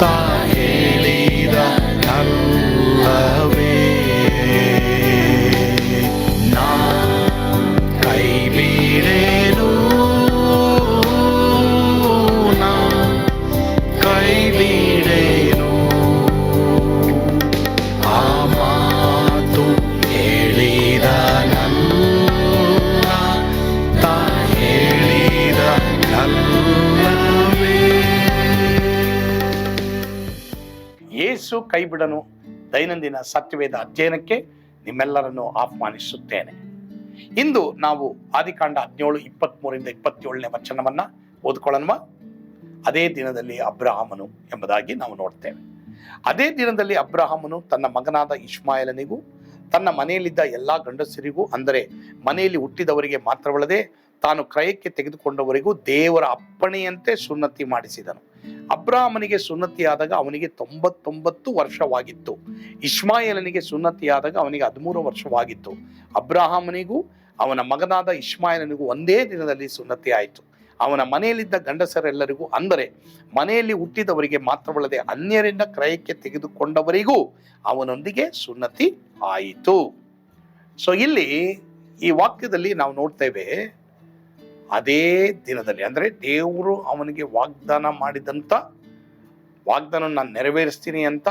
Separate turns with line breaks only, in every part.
Star.
ಯೇಸು ಕೈಬಿಡನು ದೈನಂದಿನ ಸತ್ಯವೇದ ಅಧ್ಯಯನಕ್ಕೆ ನಿಮ್ಮೆಲ್ಲರನ್ನು ಆಹ್ವಾನಿಸುತ್ತೇನೆ. ಇಂದು ನಾವು ಆದಿಕಾಂಡ ಹದಿನೇಳು, ಇಪ್ಪತ್ಮೂರಿಂದ ಇಪ್ಪತ್ತೇಳನೇ ವಚನವನ್ನ ಓದ್ಕೊಳ್ಳೋಣ ಅದೇ ದಿನದಲ್ಲಿ ಅಬ್ರಹಾಮನು ಎಂಬುದಾಗಿ ನಾವು ನೋಡ್ತೇವೆ. ಅದೇ ದಿನದಲ್ಲಿ ಅಬ್ರಹಾಮನು ತನ್ನ ಮಗನಾದ ಇಷ್ಮಾಯಲನಿಗೂ, ತನ್ನ ಮನೆಯಲ್ಲಿದ್ದ ಎಲ್ಲಾ ಗಂಡಸರಿಗೂ, ಅಂದರೆ ಮನೆಯಲ್ಲಿ ಹುಟ್ಟಿದವರಿಗೆ ಮಾತ್ರವಲ್ಲದೆ ತಾನು ಕ್ರಯಕ್ಕೆ ತೆಗೆದುಕೊಂಡವರಿಗೂ ದೇವರ ಅಪ್ಪಣೆಯಂತೆ ಸುನ್ನತಿ ಮಾಡಿಸಿದನು. ಅಬ್ರಾಹ್ಮನಿಗೆ ಸುನ್ನತಿಯಾದಾಗ ಅವನಿಗೆ ತೊಂಬತ್ತೊಂಬತ್ತು ವರ್ಷವಾಗಿತ್ತು. ಇಸ್ಮಾಯಲನಿಗೆ ಸುನ್ನತಿಯಾದಾಗ ಅವನಿಗೆ ಹದಿಮೂರು ವರ್ಷವಾಗಿತ್ತು. ಅಬ್ರಾಹ್ಮನಿಗೂ ಅವನ ಮಗನಾದ ಇಸ್ಮಾಯಿಲನಿಗೂ ಒಂದೇ ದಿನದಲ್ಲಿ ಸುನ್ನತಿ ಆಯಿತು. ಅವನ ಮನೆಯಲ್ಲಿದ್ದ ಗಂಡಸರೆಲ್ಲರಿಗೂ ಅಂದರೆ ಮನೆಯಲ್ಲಿ ಹುಟ್ಟಿದವರಿಗೆ ಮಾತ್ರವಲ್ಲದೆ ಅನ್ಯರಿಂದ ಕ್ರಯಕ್ಕೆ ತೆಗೆದುಕೊಂಡವರಿಗೂ ಅವನೊಂದಿಗೆ ಸುನ್ನತಿ ಆಯಿತು. ಸೊ ಇಲ್ಲಿ ಈ ವಾಕ್ಯದಲ್ಲಿ ನಾವು ನೋಡ್ತೇವೆ ಅದೇ ದಿನದಲ್ಲಿ, ಅಂದರೆ ದೇವರು ಅವನಿಗೆ ವಾಗ್ದಾನ ಮಾಡಿದಂತ ವಾಗ್ದಾನ ನಾನು ನೆರವೇರಿಸ್ತೀನಿ ಅಂತ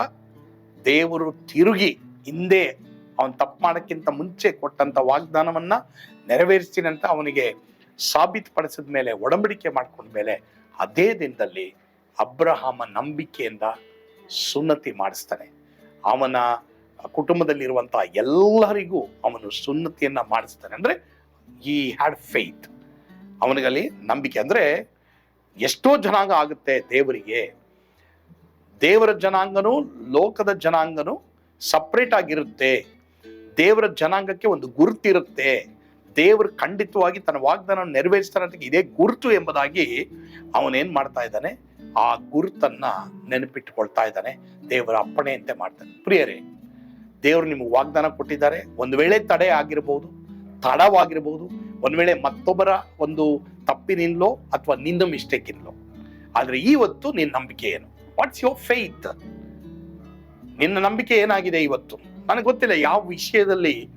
ದೇವರು ತಿರುಗಿ ಹಿಂದೆ ಅವನು ತಪ್ಪು ಮಾಡೋಕ್ಕಿಂತ ಮುಂಚೆ ಕೊಟ್ಟಂತ ವಾಗ್ದಾನವನ್ನ ನೆರವೇರಿಸ್ತೀನಿ ಅಂತ ಅವನಿಗೆ ಸಾಬೀತುಪಡಿಸಿದ ಮೇಲೆ, ಒಡಂಬಡಿಕೆ ಮಾಡ್ಕೊಂಡ ಮೇಲೆ ಅದೇ ದಿನದಲ್ಲಿ ಅಬ್ರಹಾಮ ನಂಬಿಕೆಯಿಂದ ಸುನ್ನತಿ ಮಾಡಿಸ್ತಾನೆ. ಅವನ ಕುಟುಂಬದಲ್ಲಿರುವಂಥ ಎಲ್ಲರಿಗೂ ಅವನು ಸುನ್ನತಿಯನ್ನ ಮಾಡಿಸ್ತಾನೆ. ಅಂದ್ರೆ ಈ ಹ್ಯಾಡ್ ಫೇತ್ ಅವನಿಗಲ್ಲಿ ನಂಬಿಕೆ ಅಂದ್ರೆ ಎಷ್ಟೋ ಜನಾಂಗ ಆಗುತ್ತೆ ದೇವರಿಗೆ. ದೇವರ ಜನಾಂಗನು ಲೋಕದ ಜನಾಂಗನು ಸಪ್ರೇಟ್ ಆಗಿರುತ್ತೆ. ದೇವರ ಜನಾಂಗಕ್ಕೆ ಒಂದು ಗುರುತಿರುತ್ತೆ ದೇವರು ಖಂಡಿತವಾಗಿ ತನ್ನ ವಾಗ್ದಾನ ನೆರವೇರಿಸ್ತಾನೆ ಇದೇ ಗುರುತು ಎಂಬುದಾಗಿ ಅವನೇನು ಮಾಡ್ತಾ ಇದ್ದಾನೆ? ಆ ಗುರುತನ್ನ ನೆನಪಿಟ್ಟುಕೊಳ್ತಾ ಇದ್ದಾನೆ. ದೇವರ ಅಪ್ಪಣೆಯಂತೆ ಮಾಡ್ತಾನೆ. ಪ್ರಿಯರೇ, ದೇವರು ನಿಮಗೆ ವಾಗ್ದಾನ ಕೊಟ್ಟಿದ್ದಾರೆ. ಒಂದು ವೇಳೆ ತಡೆ ಆಗಿರಬಹುದು ತಡವಾಗಿರಬಹುದು ಒಂದ್ ವೇಳೆ ಮತ್ತೊಬ್ಬರ ಒಂದು ತಪ್ಪಿನಿಂದಲೋ ಅಥವಾ ನಿಂದ ಮಿಸ್ಟೇಕ್ ಆದರೆ ಇವತ್ತು ನಿನ್ನ ನಂಬಿಕೆ ಏನು? ವಾಟ್ಸ್ ಯೋರ್ ಫೇತ್ ನಿನ್ನ ನಂಬಿಕೆ ಏನಾಗಿದೆ ಇವತ್ತು? ನನಗೆ ಗೊತ್ತಿಲ್ಲ, ಯಾವ ವಿಷಯದಲ್ಲಿ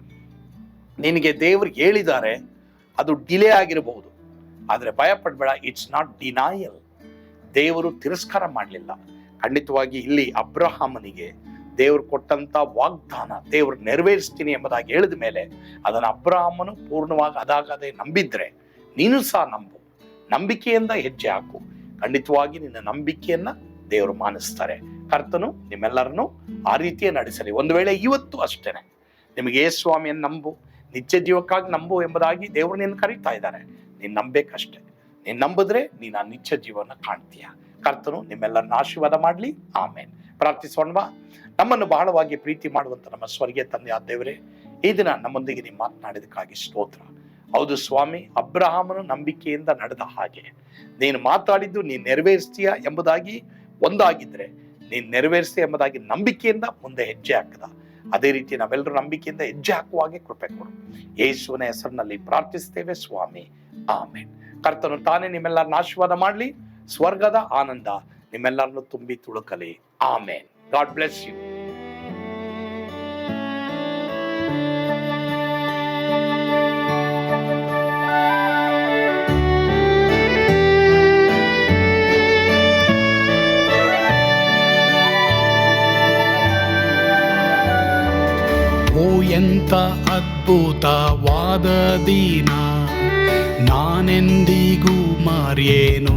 ನಿನಗೆ ದೇವರು ಹೇಳಿದ್ದಾರೆ, ಅದು ಡಿಲೇ ಆಗಿರಬಹುದು ಆದರೆ ಭಯ ಪಡ್ಬೇಡ ಇಟ್ಸ್ ನಾಟ್ ಡಿನಾಯಲ್ ದೇವರು ತಿರಸ್ಕಾರ ಮಾಡಲಿಲ್ಲ. ಖಂಡಿತವಾಗಿ ಇಲ್ಲಿ ಅಬ್ರಹಾಮನಿಗೆ ದೇವರು ಕೊಟ್ಟಂತ ವಾಗ್ದಾನ ದೇವ್ರು ನೆರವೇರಿಸ್ತೀನಿ ಎಂಬುದಾಗಿ ಹೇಳಿದ ಮೇಲೆ ಅದನ್ನು ಅಬ್ರಾಹ್ಮನು ಪೂರ್ಣವಾಗಿ ಅದಾಗದೆ ನಂಬಿದ್ರೆ ನೀನು ಸಹ ನಂಬು. ನಂಬಿಕೆಯಿಂದ ಹೆಜ್ಜೆ ಹಾಕು. ಖಂಡಿತವಾಗಿ ನಿನ್ನ ನಂಬಿಕೆಯನ್ನ ದೇವರು ಮಾನಿಸ್ತಾರೆ. ಕರ್ತನು ನಿಮ್ಮೆಲ್ಲರನ್ನು ಆ ರೀತಿಯೇ ನಡೆಸಲಿ. ಒಂದು ವೇಳೆ ಇವತ್ತು ಅಷ್ಟೇನೆ, ನಿಮಗೆ ಏ ಸ್ವಾಮಿಯನ್ನು ನಂಬು, ನಿತ್ಯ ಜೀವಕ್ಕಾಗಿ ನಂಬು ಎಂಬುದಾಗಿ ದೇವರು ನಿನ್ನ ಕರೀತಾ ಇದ್ದಾರೆ. ನೀನು ನಂಬೇಕಷ್ಟೇ. ನೀನು ನಂಬಿದ್ರೆ ನೀನು ಆ ನಿತ್ಯ ಜೀವನ ಕಾಣ್ತೀಯ. ಕರ್ತನು ನಿಮ್ಮೆಲ್ಲರನ್ನ ಆಶೀರ್ವಾದ ಮಾಡಲಿ. ಆಮೇಲೆ ಪ್ರಾರ್ಥಿಸೋಣವಾ. ನಮ್ಮನ್ನು ಬಹಳವಾಗಿ ಪ್ರೀತಿ ಮಾಡುವಂತ ನಮ್ಮ ಸ್ವರ್ಗೀಯ ತಂದೆ ದೇವರೇ, ಈ ದಿನ ನಮ್ಮೊಂದಿಗೆ ನೀವು ಮಾತನಾಡಿದಕ್ಕಾಗಿ ಸ್ತೋತ್ರ. ಹೌದು ಸ್ವಾಮಿ, ಅಬ್ರಹಾಮನು ನಂಬಿಕೆಯಿಂದ ನಡೆದ ಹಾಗೆ. ನೀನು ಮಾತಾಡಿದ್ದು ನೀನು ನೆರವೇರಿಸ್ತೀಯ ಎಂಬುದಾಗಿ, ಒಂದಾಗಿದ್ರೆ ನೀನು ನೆರವೇರಿಸ್ತೀಯ ಎಂಬುದಾಗಿ ನಂಬಿಕೆಯಿಂದ ಮುಂದೆ ಹೆಜ್ಜೆ ಹಾಕದ. ಅದೇ ರೀತಿ ನಾವೆಲ್ಲರೂ ನಂಬಿಕೆಯಿಂದ ಹೆಜ್ಜೆ ಹಾಕುವ ಹಾಗೆ ಕೃಪೆ ಕೊಡು. ಯೇಸುವಿನ ಹೆಸರಿನಲ್ಲಿ ಪ್ರಾರ್ಥಿಸ್ತೇವೆ ಸ್ವಾಮಿ. ಆಮೇನ್. ಕರ್ತನು ತಾನೇ ನಿಮ್ಮೆಲ್ಲರನ್ನ ಆಶೀರ್ವಾದ ಮಾಡಲಿ. ಸ್ವರ್ಗದ ಆನಂದ ನಿಮ್ಮೆಲ್ಲರನ್ನು ತುಂಬಿ ತುಳುಕಲಿ. ಆಮೇನ್ ಗಾಡ್ ಬ್ಲೆಸ್ ಯು
ಓ ಎಂತ ಅದ್ಭುತವಾದ ದಿನ ನಾನೆಂದಿಗೂ ಮರೆಯೇನು?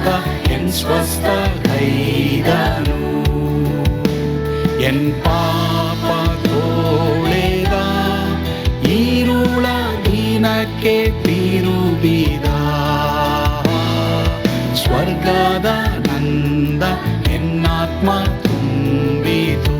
ಶಿಲುಬೆನಾಗ ಎನ್ ಸ್ವಸ್ಥ ಕೈದನು
என் ಪಾಪ ತೋಳೆದ ಈರುಳ ದಿನಕ್ಕೆ ತಿರುಗಿದ ಸ್ವರ್ಗದ ನಂದ ಎನ್ನಾತ್ಮ ತುಂಬಿತು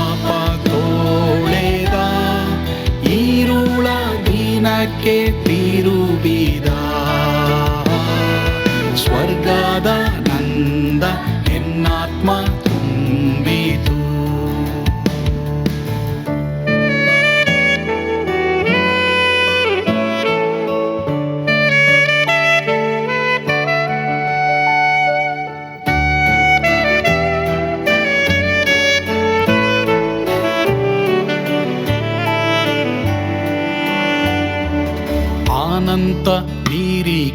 ದಿನಕ್ಕೆ ತಿರುಬಿದ. ಸ್ವರ್ಗದ ನಂದ ಎನ್ನಾತ್ಮ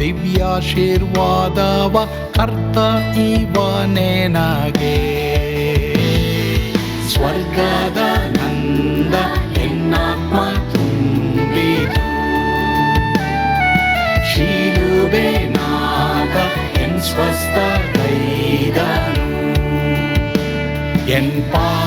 ದಿವ್ಯಾಶೀರ್ವಾದವ ಕರ್ತ ಇವನೇ ನಗೆ. ಸ್ವರ್ಗದ ನಂದ ಎನ್ನಾತ್ಮ ತುಂಬಿತು. ಶೀಲುಬೆ ನಾಗ ಎನ್ ಸ್ವಸ್ಥ ಕೈದನು. ಎನ್ ಪಾ